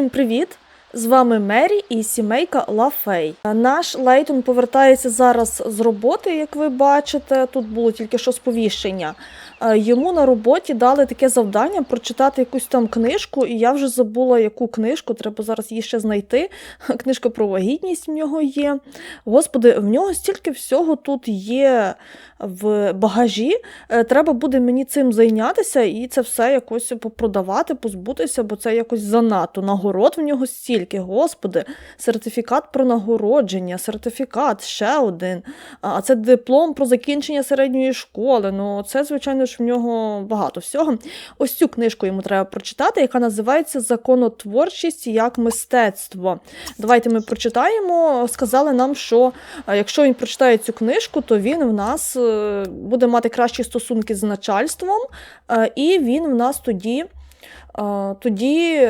Всім привіт! З вами Мері і сімейка Лафей. Наш Лейтон повертається зараз з роботи, як ви бачите. Тут було тільки що сповіщення. Е, Йому на роботі дали таке завдання прочитати якусь там книжку, і я вже забула, яку книжку. Треба зараз її ще знайти. Книжка про вагітність в нього є. Господи, в нього стільки всього тут є в багажі. Е, Треба буде мені цим зайнятися і це все якось попродавати, позбутися, бо це якось занадто. Нагород в нього стільки, господи, сертифікат про нагородження, сертифікат, ще один. А це диплом про закінчення середньої школи. Ну, це, звичайно ж, в нього багато всього. Ось цю книжку йому треба прочитати, яка називається Законотворчість як мистецтво. Давайте ми прочитаємо. Сказали нам, що е, якщо він прочитає цю книжку, то він в нас е, буде мати кращі стосунки з начальством, е, і він в нас тоді. Е, Тоді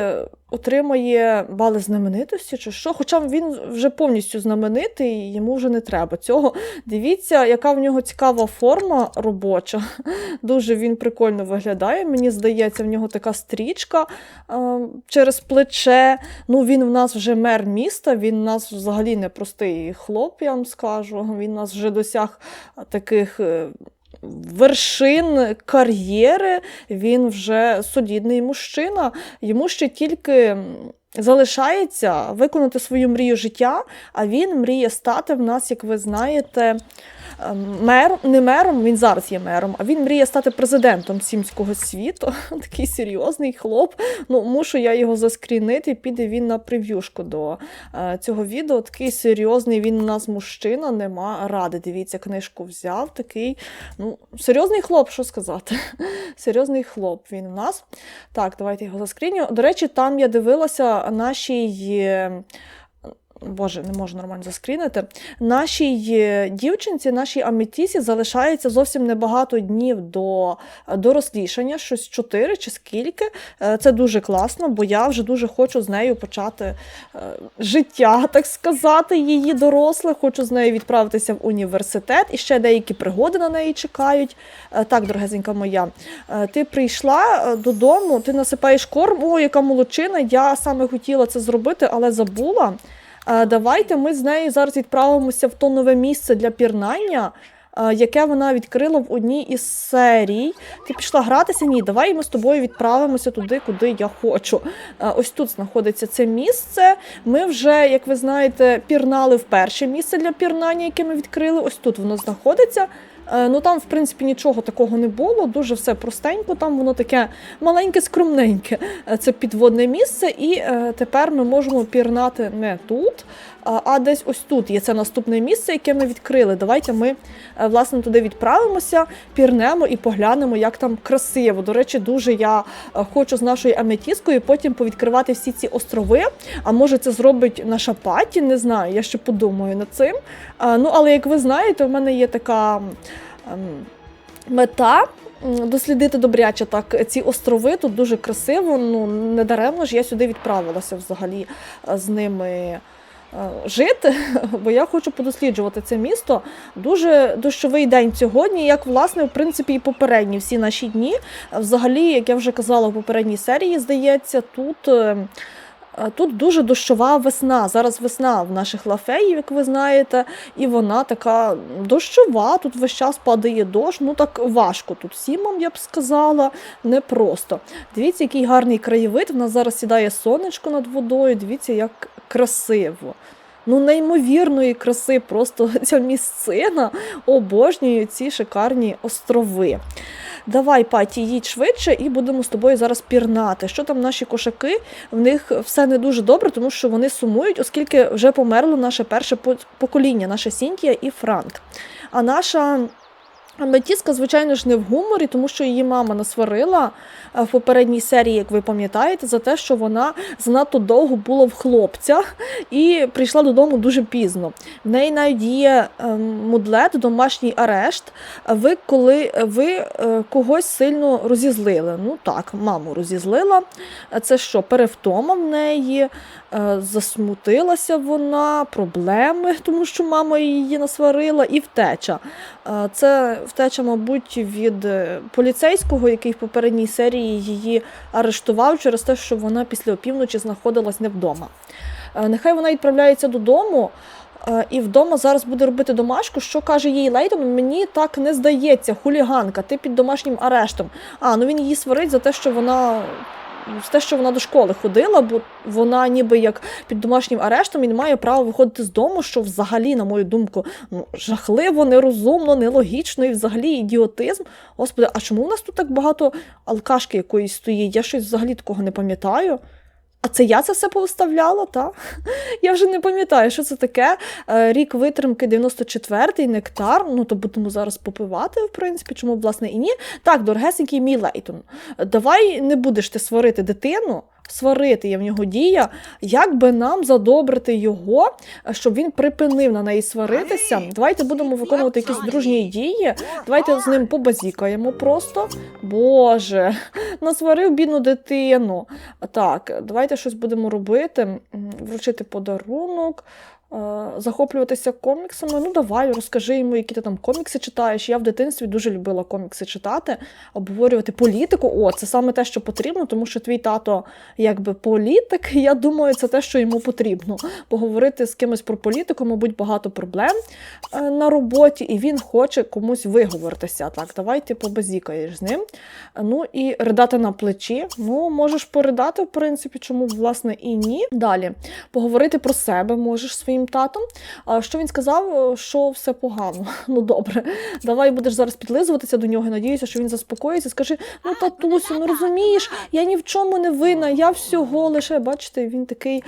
отримає бали знаменитості чи що. Хоча він вже повністю знаменитий, йому вже не треба цього. Дивіться, яка в нього цікава форма робоча. Дуже він прикольно виглядає. Мені здається, в нього така стрічка е, через плече. Ну, він в нас вже мер міста, він в нас взагалі не простий хлоп, я вам скажу. Він нас вже досяг таких. Вершин кар'єри, він вже солідний мужчина. Йому ще тільки залишається виконати свою мрію життя, а він мріє стати в нас, як ви знаєте, мером, не мером, він зараз є мером, а він мріє стати президентом сімського світу. Такий серйозний хлоп. Ну, мушу я його заскрінити, піде він на прев'юшку до е, цього відео. Такий серйозний він у нас мужчина, нема ради. Дивіться, книжку взяв. Такий, ну, серйозний хлоп, що сказати. Серйозний хлоп він у нас. Так, давайте його заскріню. До речі, там я дивилася нашій. Боже, не можу нормально заскрінити. Нашій е, дівчинці, нашій Аметісі залишається зовсім небагато днів до е, дорослішання, щось 4 чи скільки. Е, Це дуже класно, бо я вже дуже хочу з нею почати життя, так сказати, її доросле. Хочу з нею відправитися в університет, і ще деякі пригоди на неї чекають. Так, дорогезенька моя, ти прийшла додому, ти насипаєш корм, о, яка молодчина. Я саме хотіла це зробити, але забула. Давайте ми з нею зараз відправимося в то нове місце для пірнання, яке вона відкрила в одній із серій. Ти пішла гратися? Ні, давай ми з тобою відправимося туди, куди я хочу. Ось тут знаходиться це місце. Ми вже, як ви знаєте, пірнали в перше місце для пірнання, яке ми відкрили. Ось тут воно знаходиться. Е, Ну там, в принципі, нічого такого не було, дуже все простенько. Там воно таке маленьке, скромненьке. Е, Це підводне місце, і е, тепер ми можемо пірнати не тут, а, десь ось тут є це наступне місце, яке ми відкрили. Давайте ми е, власне туди відправимося, пірнемо і поглянемо, як там красиво. До речі, дуже я е, хочу з нашою аметіскою потім повідкривати всі ці острови. А може це зробить наша паті, не знаю. Я ще подумаю над цим. Ну, але як ви знаєте, у мене є така. ем, Мета дослідити добряче так ці острови тут дуже красиво. Ну не даремно ж я сюди відправилася взагалі е, з ними жити, бо я хочу подосліджувати це місто. Дуже дощовий день сьогодні, як власне, в принципі, і попередні всі наші дні. Взагалі, як я вже казала в попередній серії, здається, тут. Е, Тут дуже дощова весна. Зараз весна в наших лафеїв, як ви знаєте, і вона така дощова. Тут весь час падає дощ. Ну так важко тут сімам, я б сказала, непросто. Дивіться, який гарний краєвид. В нас зараз сідає сонечко над водою. Дивіться, як красиво. Ну, неймовірної краси, просто ця місцина обожнюю ці шикарні острови. Давай, Паті, їдь швидше, і будемо з тобою зараз пірнати. Що там наші кошаки? В них все не дуже добре, тому що вони сумують, оскільки вже померло наше перше по- покоління, наша Сінтія і Франк. А наша. Метіска, звичайно ж, не в гуморі, тому що її мама насварила е, в попередній серії, як ви пам'ятаєте, за те, що вона занадто довго була в хлопця і прийшла додому дуже пізно. В неї навіть є ем, мудлет, домашній арешт. Ви коли ви е, когось сильно розізлили. Ну так, маму розізлила. Це що, перевтома в неї, засмутилася вона, проблеми, тому що мама її насварила, і втеча. Е, Це втеча, мабуть, від е, поліцейського, який в попередній серії її арештував через те, що вона після опівночі знаходилась не вдома. Е, Нехай вона відправляється додому. е, І вдома зараз буде робити домашку, що каже їй Лейтон, мені так не здається, хуліганка, ти під домашнім арештом. А, ну він її сварить за те, що вона. За те, що вона до школи ходила, бо вона ніби як під домашнім арештом і не має права виходити з дому, що взагалі, на мою думку, ну, жахливо, нерозумно, нелогічно і взагалі ідіотизм. Господи, а чому у нас тут так багато алкашки якоїсь стоїть? Я щось взагалі такого не пам'ятаю. А це я це все повставляла, та? Я вже не пам'ятаю, що це таке. Е, Рік витримки 94-й, нектар. Ну, то будемо зараз попивати, в принципі, чому, власне, і ні. Так, дорогесенький мій Лейтон, давай не будеш ти сварити дитину. Сварити є в нього дія, як би нам задобрити його, щоб він припинив на неї сваритися. Давайте будемо виконувати якісь дружні дії. Давайте з ним побазікаємо просто. Боже, насварив бідну дитину. Так, давайте щось будемо робити. Вручити подарунок. Е, Захоплюватися коміксами. Ну, давай, розкажи йому, які ти там комікси читаєш. Я в дитинстві дуже любила комікси читати, обговорювати політику. О, це саме те, що потрібно, тому що твій тато якби політик. Я думаю, це те, що йому потрібно. Поговорити з кимось про політику, мабуть, багато проблем е, на роботі, і він хоче комусь виговоритися. Так, давай ти побазікаєш з ним. Ну і ридати на плечі. Ну, можеш поридати, в принципі, чому власне і ні. Далі поговорити про себе можеш своїм татом. А що він сказав, що все погано. Ну добре, давай будеш зараз підлизуватися до нього. Надіюся, що він заспокоїться. Скажи: ну татусю, ну розумієш, я ні в чому не винна, я всього лише бачите, він такий.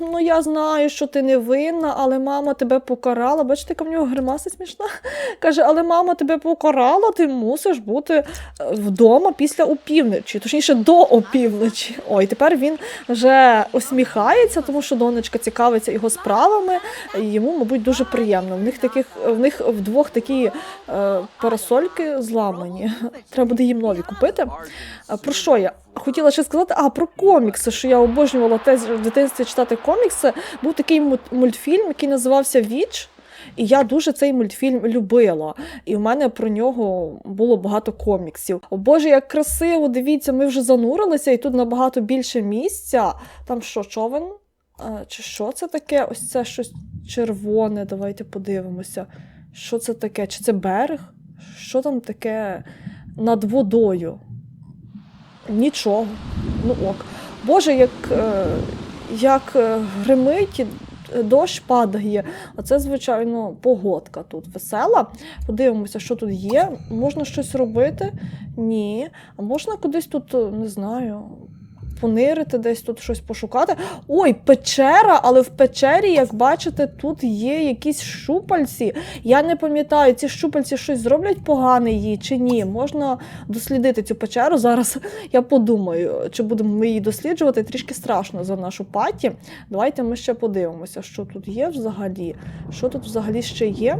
Ну я знаю, що ти не винна, але мама тебе покарала. Бачите, яка в нього гримаса смішна. Каже, але мама тебе покарала, ти мусиш бути е, вдома після опівночі, точніше до опівночі. Ой, тепер він вже усміхається, тому що донечка цікавиться його справами. І йому, мабуть, дуже приємно. В них таких в них вдвох такі е, парасольки зламані. Треба буде їм нові купити. Про що я? Хотіла ще сказати, а про комікси, що я обожнювала теж в дитинстві читати комікси. Був такий мультфільм, який називався Віч. І я дуже цей мультфільм любила. І в мене про нього було багато коміксів. О Боже, як красиво! Дивіться, ми вже занурилися, і тут набагато більше місця. Там що, човен? Чи що це таке? Ось це щось червоне. Давайте подивимося. Що це таке? Чи це берег? Що там таке над водою? Нічого. Ну ок. Боже, як, е, як е, гримить, дощ падає. А це, звичайно, погодка тут весела. Подивимося, що тут є. Можна щось робити? Ні. А можна кудись тут, е, не знаю. Понирити, десь тут щось пошукати. Ой, печера, але в печері, як бачите, тут є якісь щупальці. Я не пам'ятаю, ці щупальці щось зроблять погане їй чи ні. Можна дослідити цю печеру. Зараз я подумаю, чи будемо ми її досліджувати. Трішки страшно за нашу паті. Давайте ми ще подивимося, що тут є взагалі. Що тут взагалі ще є?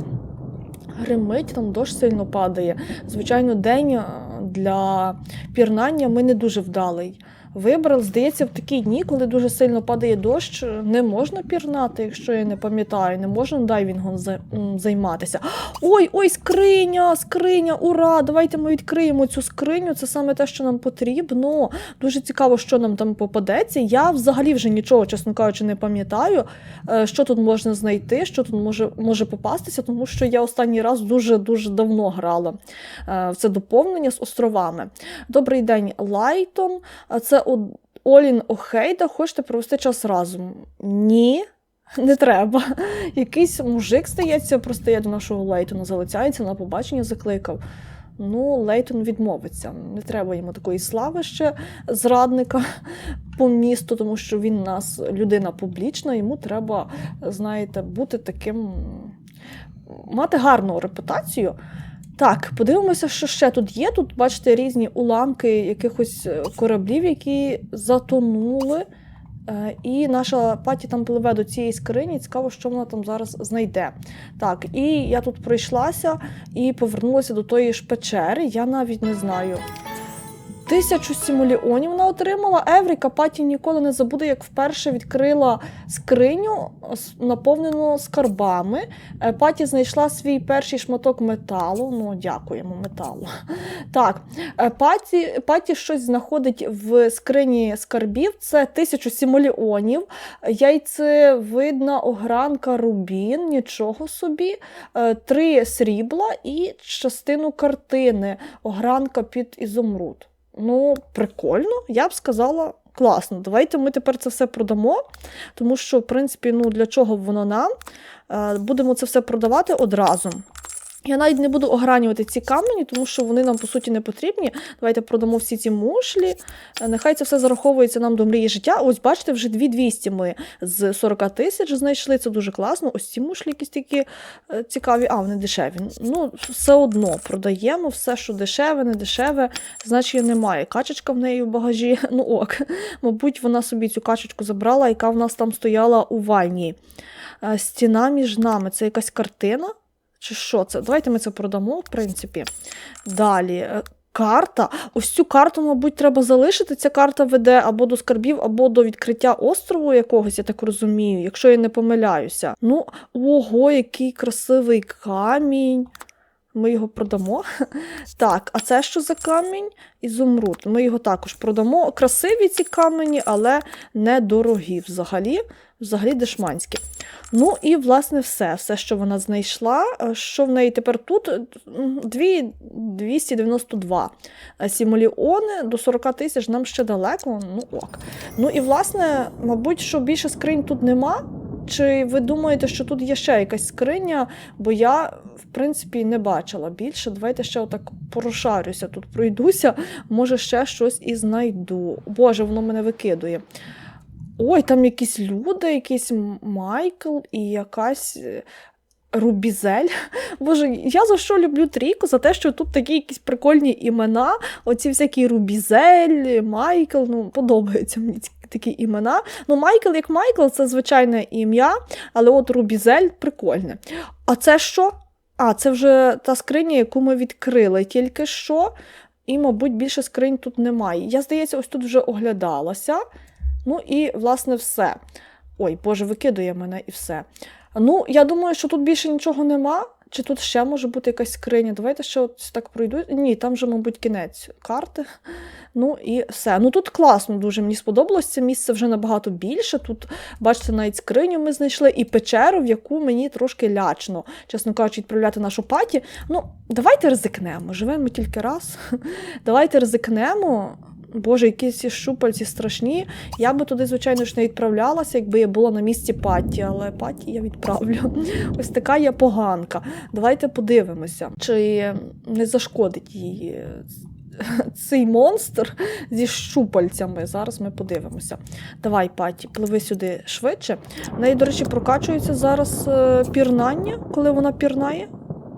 Гримить, там дощ сильно падає. Звичайно, день е, для пірнання ми не дуже вдалий. Вибрали, здається, в такі дні, коли дуже сильно падає дощ, не можна пірнати, якщо я не пам'ятаю, не можна дайвінгом займатися. Ой, ой, скриня, скриня, ура! Давайте ми відкриємо цю скриню. Це саме те, що нам потрібно. Дуже цікаво, що нам там попадеться. Я взагалі вже нічого, чесно кажучи, не пам'ятаю, е, що тут можна знайти, що тут може, може попастися, тому що я останній раз дуже дуже давно грала е, в це доповнення з островами. Добрий день, Лайтон. Це Олін Охейда. Хочете провести час разом? Ні. Не треба. Якийсь мужик стається, простає до нашого Лейтона, залицяється на побачення, закликав. Ну, Лейтон відмовиться. Не треба йому такої слави ще зрадника по місту, тому що він нас людина публічна, йому треба, знаєте, бути таким, мати гарну репутацію. Так, подивимося, що ще тут є. Тут, бачите, різні уламки якихось е, кораблів, які затонули. Е, І наша паті там пливе до цієї скрині. Цікаво, що вона там зараз знайде. Так, і я тут пройшлася і повернулася до тої ж печери. Я навіть не знаю. Тисячу сімуліонів вона отримала. Евріка Паті ніколи не забуде, як вперше відкрила скриню, наповнену скарбами. Е, Паті знайшла свій перший шматок металу. Ну, дякуємо, металу. Так, е, Паті, Паті щось знаходить в скрині скарбів. Це тисячу сімуліонів, яйцевидна огранка рубін, нічого собі, е, три срібла і частину картини огранка під ізумруд. Ну, прикольно, я б сказала. Класно, давайте ми тепер це все продамо, тому що, в принципі, ну для чого воно нам? Е, Будемо це все продавати одразу. Я навіть не буду огранювати ці камені, тому що вони нам по суті не потрібні. Давайте продамо всі ці мушлі. Е, Нехай це все зараховується нам до мрії життя. Ось бачите, вже 2200 ми з 40 тисяч знайшли. Це дуже класно. Ось ці мушлі якісь такі е, цікаві. А, вони дешеві. Ну, все одно продаємо все, що дешеве, не дешеве. Значить, немає. Качечка в неї в багажі. Ну ок. Мабуть, вона собі цю качечку забрала, яка в нас там стояла у ванні. Е, Стіна між нами. Це якась картина. Чи що це? Давайте ми це продамо, в принципі. Далі. е, Карта. Ось цю карту, мабуть, треба залишити. Ця карта веде або до скарбів, або до відкриття острову якогось, я так розумію, якщо я не помиляюся. Ну, ого, який красивий камінь. Ми його продамо. Так, а це що за камінь? Ізумруд. Ми його також продамо. Красиві ці камені, але недорогі взагалі. Взагалі дешманські. Ну і власне все, все, що вона знайшла. Е, Що в неї тепер тут? М, Дві 292 Е, сімоліони до 40 тисяч нам ще далеко. Ну ок. Ну і власне, мабуть, що більше скринь тут нема. Чи ви думаєте, що тут є ще якась скриня? Бо я, в принципі, не бачила більше. Давайте ще отак прошарюся, тут пройдуся, може ще щось і знайду. Боже, воно мене викидує. Ой, там якісь люди, якийсь Майкл і якась е, Рубізель. Боже, я за що люблю трійку? За те, що тут такі якісь прикольні імена. Оці всякі Рубізель, Майкл. Ну, подобаються мені ці такі імена. Ну, Майкл як Майкл, це звичайне ім'я, але от Рубізель прикольне. А це що? А, це вже та скриня, яку ми відкрили тільки що. І, мабуть, більше скринь тут немає. Я, здається, ось тут вже оглядалася. Ну і, власне, все. Ой, Боже, викидує мене і все. Ну, я думаю, що тут більше нічого нема. Чи тут ще може бути якась скриня? Давайте ще от так пройду. Ні, там вже, мабуть, кінець карти. Ну і все. Ну тут класно, дуже мені сподобалось. Це місце вже набагато більше. Тут, бачите, навіть скриню ми знайшли і печеру, в яку мені трошки лячно, чесно кажучи, відправляти нашу паті. Ну, давайте ризикнемо. Живемо тільки раз. Давайте ризикнемо. Боже, якісь ці щупальці страшні. Я би туди, звичайно ж, не відправлялася, якби я була на місці Патті, але Патті я відправлю. Ось така є поганка. Давайте подивимося, чи не зашкодить її цей монстр зі щупальцями. Зараз ми подивимося. Давай, Патті, пливи сюди швидше. В неї, до речі, прокачується зараз е, пірнання, коли вона пірнає.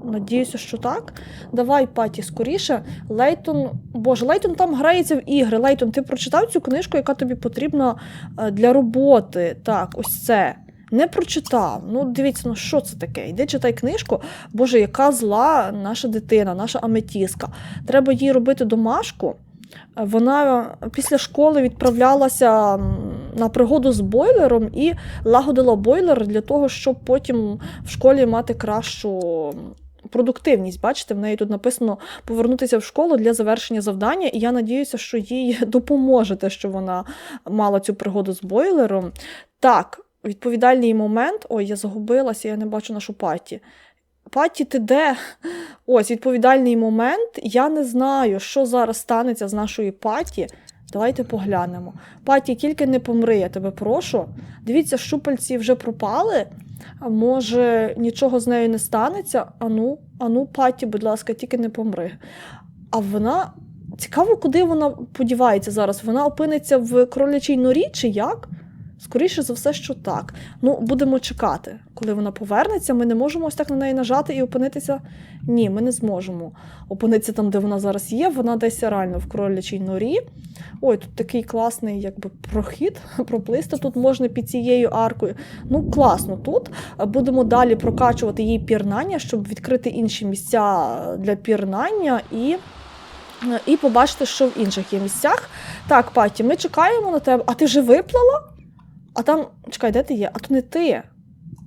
Надіюся, що так. Давай, Паті, скоріше. Лейтон. Боже, Лейтон там грається в ігри. Лейтон, ти прочитав цю книжку, яка тобі потрібна е, для роботи. Так, ось це. Не прочитав. Ну, дивіться, ну що це таке? Йди читай книжку. Боже, яка зла наша дитина, наша аметіска. Треба їй робити домашку. Вона після школи відправлялася на пригоду з бойлером і лагодила бойлер для того, щоб потім в школі мати кращу продуктивність. Бачите, в неї тут написано повернутися в школу для завершення завдання, і я надіюся, що їй допоможе що вона мала цю пригоду з бойлером. Так, відповідальний момент. Ой, я загубилася, я не бачу нашу паті. Паті, ти де? Ось відповідальний момент. Я не знаю, що зараз станеться з нашою паті. Давайте поглянемо. Паті, тільки не помри, я тебе прошу. Дивіться, щупальці вже пропали. А може, нічого з нею не станеться? Ану, ану, паті, будь ласка, тільки не помри. А вона. Цікаво, куди вона подівається зараз? Вона опиниться в кролячій норі чи як? Скоріше за все, що так. Ну, будемо чекати, коли вона повернеться. Ми не можемо ось так на неї нажати і опинитися. Ні, ми не зможемо опинитися там, де вона зараз є. Вона десь реально в кролячій норі. Ой, тут такий класний якби прохід, проплисти тут можна під цією аркою. Ну, класно тут. Будемо далі прокачувати її пірнання, щоб відкрити інші місця для пірнання і і побачити, що в інших є місцях. Так, Паті, ми чекаємо на тебе. А ти вже виплала? А там, чекай, де ти є? А то не ти.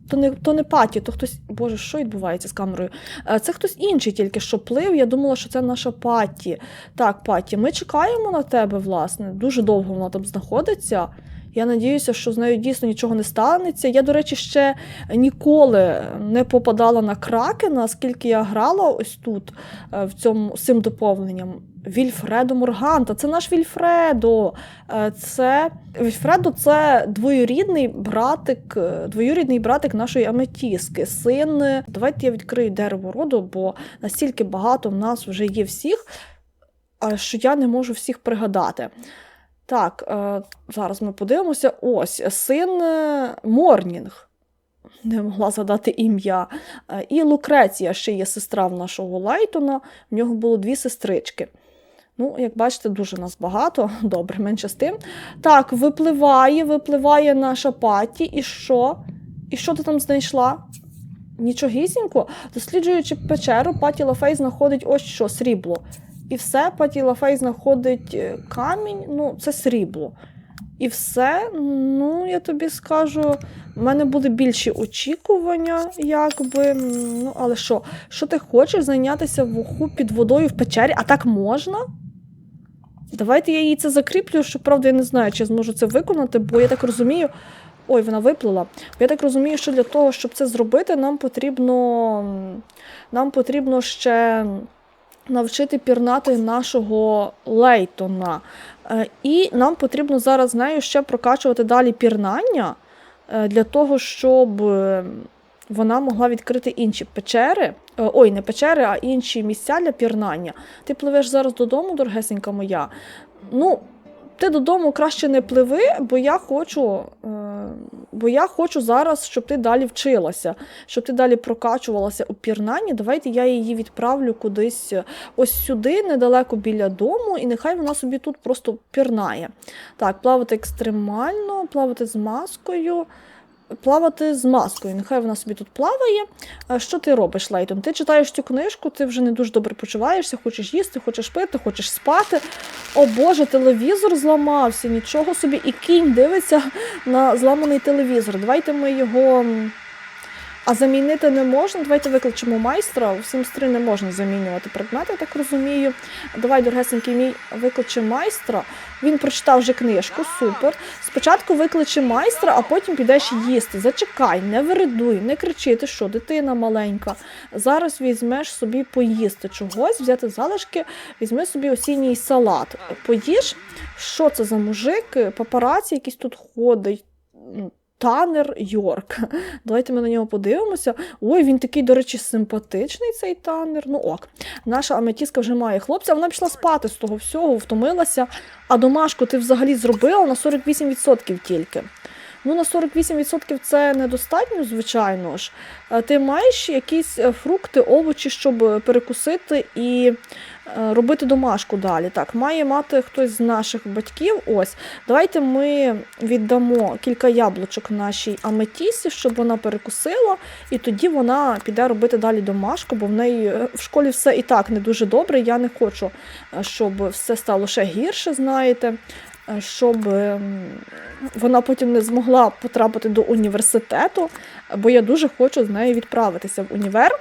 То не, то не Паті, то хтось. Боже, що відбувається з камерою? Е, Це хтось інший тільки що плив. Я думала, що це наша Паті. Так, Паті, ми чекаємо на тебе, власне. Дуже довго вона там знаходиться. Я надіюся, що з нею дійсно нічого не станеться. Я, до речі, ще ніколи не попадала на кракена, скільки я грала ось тут, е, в цьому з цим доповненням. Вільфредо Морганта, це наш Вільфредо. Е, Це Вільфредо це двоюрідний братик, е, двоюрідний братик нашої аметіски, син. е, Давайте я відкрию дерево роду, бо настільки багато в нас вже є всіх, що я не можу всіх пригадати. Так, зараз ми подивимося. Ось син Морнінг. Не могла згадати ім'я. І Лукреція ще є сестра в нашого Лайтона. В нього було дві сестрички. Ну, як бачите, дуже нас багато. Добре, менше з тим. Так, випливає, випливає наша паті. І що? І що ти там знайшла? Нічогісінько. Досліджуючи печеру, паті Лафей знаходить ось що срібло. І все, паті Лафей знаходить е, камінь, ну, це срібло. І все, ну, я тобі скажу, в мене були більші очікування, якби. Ну, але що? Що ти хочеш зайнятися в уху під водою в печері? А так можна? Давайте я їй це закріплю, що правда я не знаю, чи я зможу це виконати, бо я так розумію. Ой, вона виплила. Я так розумію, що для того, щоб це зробити, нам потрібно, нам потрібно ще навчити пірнати нашого Лейтона. Е, І нам потрібно зараз нею ще прокачувати далі пірнання е, для того, щоб вона могла відкрити інші печери. Е, Ой, не печери, а інші місця для пірнання. Ти пливеш зараз додому, дорогесенька моя. Ну, ти додому краще не пливи, бо я хочу, е, бо я хочу зараз, щоб ти далі вчилася, щоб ти далі прокачувалася у пірнанні. Давайте я її відправлю кудись е, ось сюди, недалеко біля дому, і нехай вона собі тут просто пірнає. Так, плавати екстремально, плавати з маскою. Плавати з маскою, нехай вона собі тут плаває. Що ти робиш, Лейтон? Ти читаєш цю книжку, ти вже не дуже добре почуваєшся, хочеш їсти, хочеш пити, хочеш спати. О Боже, телевізор зламався, нічого собі. І кінь дивиться на зламаний телевізор. Давайте ми його. А замінити не можна. Давайте викличемо майстра. У сімстри не можна замінювати предмети, я так розумію. Давай, дорогесенький мій, викличе майстра. Він прочитав вже книжку, супер. Спочатку викличе майстра, а потім підеш їсти. Зачекай, не виридуй, не кричи, ти що, дитина маленька. Зараз візьмеш собі поїсти чогось, взяти залишки, візьми собі осінній салат. Поїж. Що це за мужик? Папараці якийсь тут ходить. Танер Йорк. Давайте ми на нього подивимося. Ой, він такий, до речі, симпатичний цей танер. Ну ок. Наша аметіска вже має хлопця, вона пішла спати з того всього, втомилася. А домашку ти взагалі зробила на 48% тільки. Ну, на 48% це недостатньо, звичайно ж. Е, Ти маєш якісь е, фрукти, овочі, щоб перекусити і робити домашку далі. Так, має мати хтось з наших батьків. Ось. Давайте ми віддамо кілька яблучок нашій аметісі, щоб вона перекусила, і тоді вона піде робити далі домашку, бо в неї е, в школі все і так не дуже добре. Я не хочу, е, щоб все стало ще гірше, знаєте. е, Щоб ем, вона потім не змогла потрапити до університету, бо я дуже хочу з нею відправитися в універ.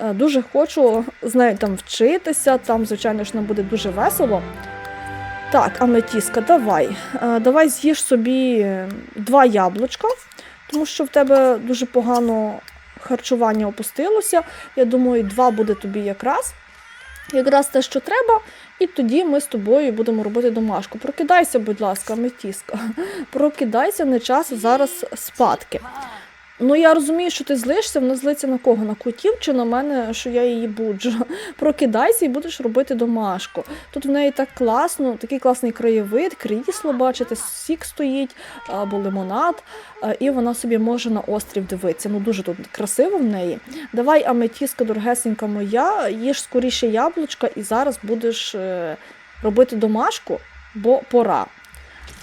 Е, Дуже хочу з нею там вчитися, там, звичайно ж, нам буде дуже весело. Так, Аметіска, давай. Е, Давай з'їж собі два яблучка, тому що в тебе дуже погано харчування опустилося. Я думаю, два буде тобі якраз. Якраз те, що треба, і тоді ми з тобою будемо робити домашку. Прокидайся, будь ласка, Аметіска. Прокидайся, не час зараз спадки. Ну, я розумію, що ти злишся, вона злиться на кого? На котів чи на мене, що я її буджу. Прокидайся і будеш робити домашку. Тут в неї так класно, такий класний краєвид, крісло, бачите, сік стоїть або лимонад, і вона собі може на острів дивитися. Ну, дуже тут красиво в неї. Давай, аметіска, дорогесенька моя, їж скоріше яблучка і зараз будеш е, робити домашку, бо пора.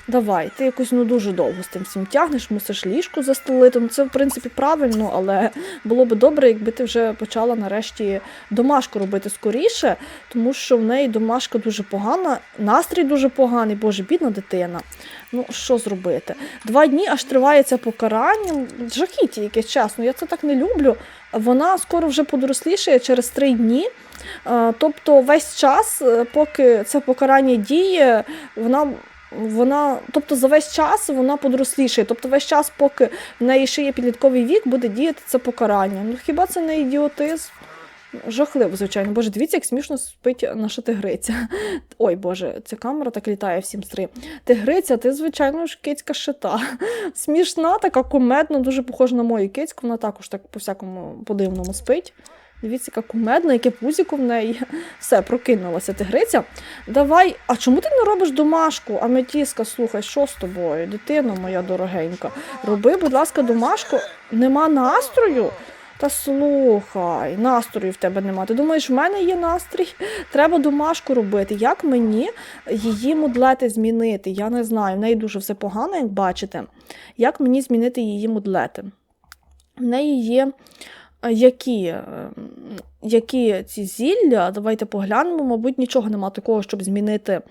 Давай, ти якось ну дуже довго з тим всім тягнеш, мусиш ліжку застелити. Ну це в принципі правильно, але було би добре, якби ти вже почала нарешті домашку робити скоріше, тому що в неї домашка дуже погана, настрій дуже поганий, боже, бідна дитина. Ну що зробити? Два дні аж триває це покарання. Жахіття якесь чесно. Я це так не люблю. Вона скоро вже подорослішає через три дні. Е, Тобто весь час, е, поки це покарання діє, вона. Вона, тобто за весь час вона подорослішає. Тобто весь час, поки в неї ще є підлітковий вік, буде діяти це покарання. Ну хіба це не ідіотизм? Жахливо, звичайно. Боже, дивіться, як смішно спить наша тигриця. Ой, Боже, ця камера так літає всім стри. Тигриця, ти, звичайно ж, кицька шита. Смішна, така кумедна, дуже похожа на мою кицьку. Вона також так по всякому по-дивному спить. Дивіться, яка кумедна, яке пузіко в неї. Все, прокинулася тигриця. Давай, а чому ти не робиш домашку? Аметіска, слухай, що з тобою? Дитино моя дорогенька. Роби, будь ласка, домашку. Нема настрою? Та слухай, настрою в тебе нема. Ти думаєш, в мене є настрій? Треба домашку робити. Як мені її мудлети змінити? Я не знаю. В неї дуже все погано, як бачите. Як мені змінити її мудлети? В неї є які, е, які ці зілля? Давайте поглянемо. Мабуть, нічого нема такого, щоб змінити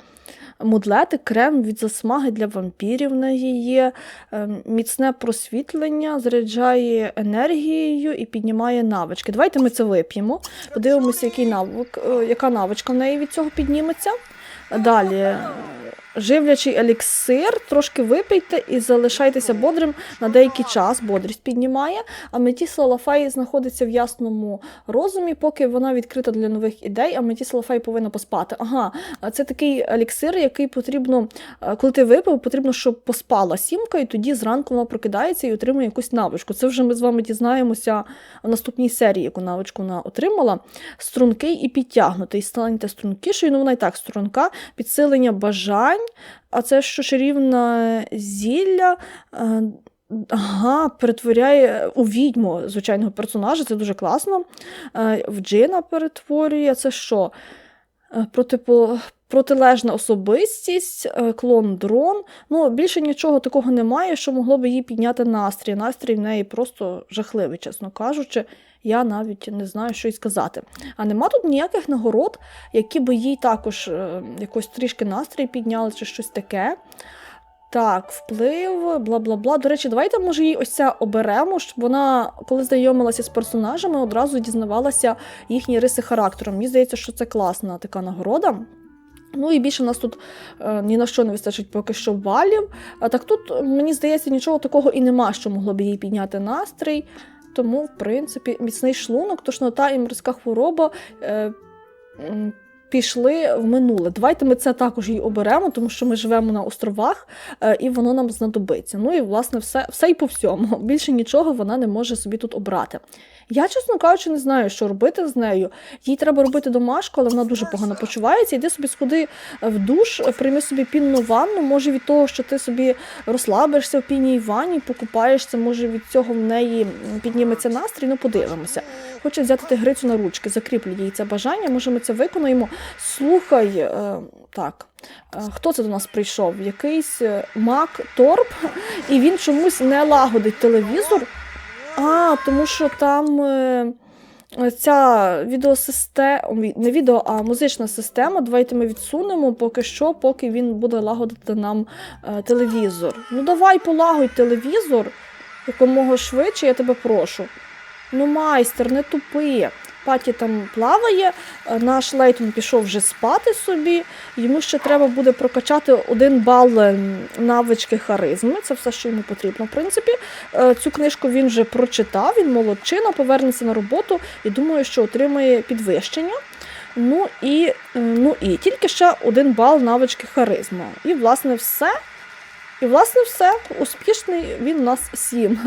мудлети. Крем від засмаги для вампірів неї є. Е, Міцне просвітлення, заряджає енергією і піднімає навички. Давайте ми це вип'ємо. Подивимося, який навик, е, яка навичка в неї від цього підніметься. Далі. Живлячий еліксир, трошки випийте і залишайтеся бодрим на деякий час. Бодрість піднімає. А Метіса Лафай знаходиться в ясному розумі, поки вона відкрита для нових ідей. А Метіса Лафай повинна поспати. Ага, це такий еліксир, який потрібно, е, коли ти випив, потрібно, щоб поспала сімка, і тоді зранку вона прокидається і отримує якусь навичку. Це вже ми з вами дізнаємося в наступній серії, яку навичку вона отримала. Стрункий і підтягнутий. Станьте стрункішою, ну вона і так струнка, підсилення бажань. А це що чарівне зілля. е, Ага, перетворяє у відьму звичайного персонажа, це дуже класно. Е, В Джина перетворює це що? Е, Протипо... Протилежна особистість, клон дрон. Ну, більше нічого такого немає, що могло би їй підняти настрій. Настрій в неї просто жахливий, чесно кажучи. Я навіть не знаю, що й сказати. А нема тут ніяких нагород, які би їй також е, якось трішки настрій підняли чи щось таке. Так, вплив, бла бла бла. До речі, давайте, може, їй ось це оберемо, щоб вона, коли знайомилася з персонажами, одразу дізнавалася їхні риси характеру. Мені здається, що це класна така нагорода. Ну і більше в нас тут е, ні на що не вистачить поки що балів. А так тут, мені здається, нічого такого і нема, що могло б їй підняти настрій. Тому, в принципі, міцний шлунок, тошнота і морська хвороба е, пішли в минуле. Давайте ми це також і оберемо, тому що ми живемо на островах е, і воно нам знадобиться. Ну і власне все, все і по всьому. Більше нічого вона не може собі тут обрати. Я, чесно кажучи, не знаю, що робити з нею. Їй треба робити домашку, але вона дуже погано почувається. Йди собі сходи в душ, прийми собі пінну ванну. Може від того, що ти собі розслабишся в пінній ванні, покупаєшся, може від цього в неї підніметься настрій. Ну, подивимося. Хоче взяти тигрицю на ручки, закріплю їй це бажання. Може, ми це виконаємо. Слухай, е, так. е, Хто це до нас прийшов? Якийсь е, Мак Торп, і він чомусь не лагодить телевізор. А, тому що там е, ця відеосистема, не відео, а музична система. Давайте ми відсунемо поки що, поки він буде лагодити нам е, телевізор. Ну давай полагодь телевізор якомога швидше, я тебе прошу. Ну, майстер, не тупи. Паті там плаває, е, наш Лейтон пішов вже спати собі. Йому ще треба буде прокачати один бал е, навички харизми. Це все, що йому потрібно. В принципі, Е, цю книжку він вже прочитав, він молодчина, повернеться на роботу і думаю, що отримає підвищення. Ну і, ну і тільки ще один бал навички харизма. І, власне, все. І, власне, все. Успішний він у нас сім.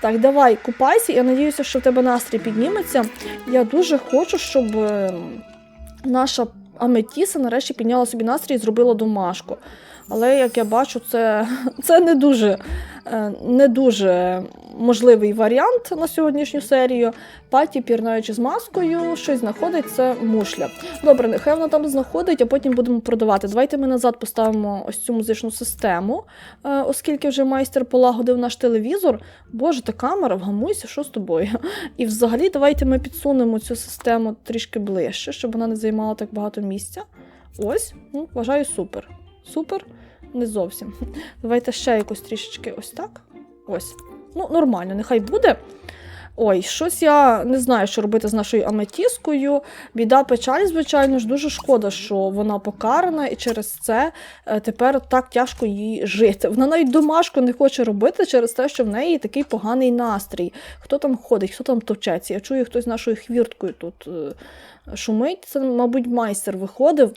Так, давай, купайся. Я надіюся, що в тебе настрій підніметься. Я дуже хочу, щоб е, наша Аметіса нарешті підняла собі настрій і зробила домашку. Але як я бачу, це, це не дуже е, не дуже можливий варіант на сьогоднішню серію. Паті, пірнаючи з маскою, щось знаходить, це мушля. Добре, нехай вона там знаходить, а потім будемо продавати. Давайте ми назад поставимо ось цю музичну систему, е, оскільки вже майстер полагодив наш телевізор. Боже, та камера, вгамуйся, що з тобою? І взагалі давайте ми підсунемо цю систему трішки ближче, щоб вона не займала так багато місця. Ось, ну, вважаю, супер. Супер, не зовсім. Давайте ще якось трішечки ось так. Ось. Ну, нормально, нехай буде. Ой, щось я не знаю, що робити з нашою аметіскою. Біда печаль, звичайно ж, дуже шкода, що вона покарана, і через це е, тепер так тяжко їй жити. Вона навіть домашку не хоче робити через те, що в неї такий поганий настрій. Хто там ходить, хто там товчеться? Я чую, хтось нашою хвірткою тут е, шумить. Це, мабуть, майстер виходив.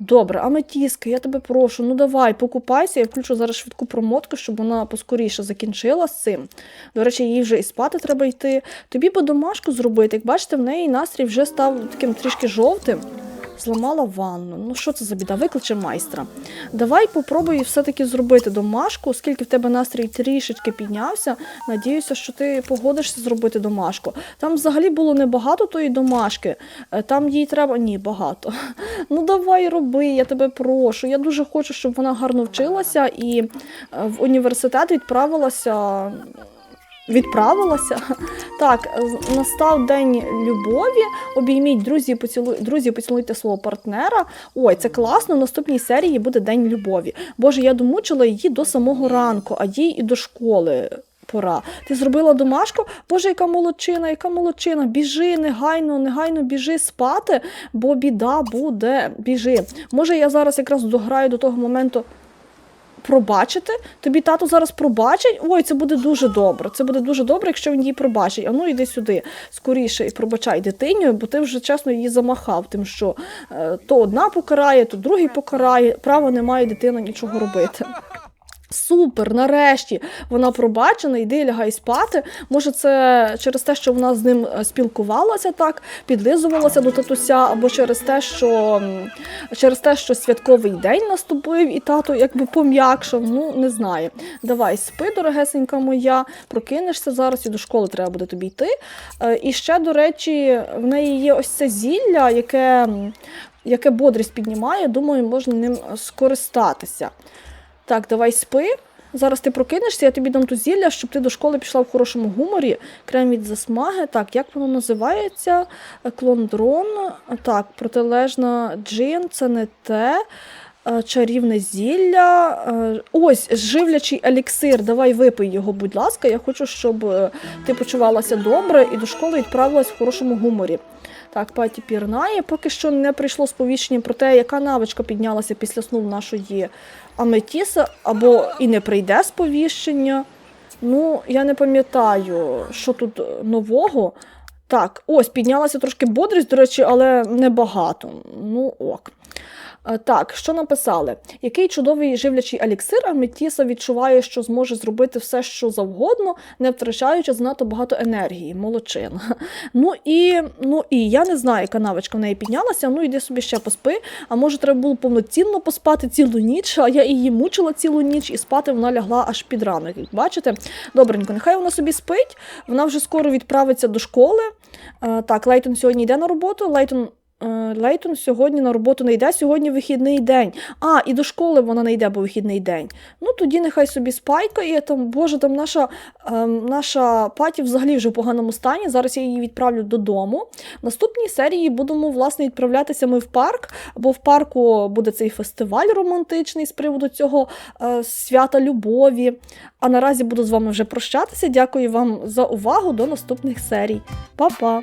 Добре, аметіска, я тебе прошу, ну давай, покупайся. Я включу зараз швидку промотку, щоб вона поскоріше закінчила з цим. До речі, їй вже і спати треба йти. Тобі би домашку зробити. Як бачите, в неї настрій вже став таким трішки жовтим. Зламала ванну. Ну що це за біда? Викличе майстра. Давай попробуй все-таки зробити домашку, оскільки в тебе настрій трішечки піднявся. Надіюся, що ти погодишся зробити домашку. Там взагалі було небагато тої домашки. Е, Там їй треба. Ні, багато. Ну давай роби, я тебе прошу. Я дуже хочу, щоб вона гарно вчилася і е, в університет відправилася. Відправилася. Так, настав день любові. Обійміть друзі, поцілуй, друзі, поцілуйте свого партнера. Ой, це класно. В наступній серії буде День любові. Боже, я домучила її до самого ранку, а їй і до школи. Пора. Ти зробила домашку? Боже, яка молодчина, яка молодчина. Біжи, негайно, негайно біжи спати, бо біда буде. Біжи. Може, я зараз якраз дограю до того моменту пробачити. Тобі тато зараз пробачить. Ой, це буде дуже добре. Це буде дуже добре, якщо він її пробачить. А ну йди сюди скоріше і пробачай дитині, бо ти вже чесно її замахав, тим що е, то одна покарає, то другий покарає. Право не має дитина нічого робити. Супер, нарешті вона пробачена, йди лягай спати. Може, це через те, що вона з ним е, спілкувалася так, підлизувалася до татуся, або через те, що через те, що святковий день наступив, і тато якби пом'якшав. Ну не знаю. Давай спи, дорогесенька моя, прокинешся зараз і до школи треба буде тобі йти. Е, І ще, до речі, в неї є ось це зілля, яке, яке бодрість піднімає. Думаю, можна ним е, скористатися. Так, давай спи. Зараз ти прокинешся, я тобі дам ту зілля, щоб ти до школи пішла в хорошому гуморі. Крем від засмаги. Так, як воно називається? Клондрон. Так, протилежна джин, це не те. Е, Чарівне зілля. Е, Ось живлячий еліксир. Давай випий його, будь ласка. Я хочу, щоб е, ти почувалася добре і до школи відправилась в хорошому гуморі. Так, паті пірнає. Поки що не прийшло сповіщення про те, яка навичка піднялася після сну в нашої Аметіса, або і не прийде сповіщення. Ну, я не пам'ятаю, що тут нового. Так, ось піднялася трошки бодрість, до речі, але небагато. Ну, ок. Е, Так, що написали? Який чудовий живлячий еліксир, Аметіса відчуває, що зможе зробити все, що завгодно, не втрачаючи занадто багато енергії. Молодчина. Ну і, ну і я не знаю, яка навичка в неї піднялася. Ну йди собі ще поспи. А може, треба було повноцінно поспати цілу ніч, а я її мучила цілу ніч, і спати вона лягла аж під ранок. Бачите, добренько, нехай вона собі спить. Вона вже скоро відправиться до школи. Е, Так, Лейтон сьогодні йде на роботу. Лейтон Лейтон сьогодні на роботу не йде, сьогодні вихідний день. А, і до школи вона не йде, бо вихідний день. Ну тоді нехай собі спайкає. Там, Боже, там наша, ем, наша паті взагалі вже в поганому стані. Зараз я її відправлю додому. В наступній серії будемо власне відправлятися ми в парк, бо в парку буде цей фестиваль романтичний з приводу цього е, свята любові. А наразі буду з вами вже прощатися. Дякую вам за увагу. До наступних серій. Па-па!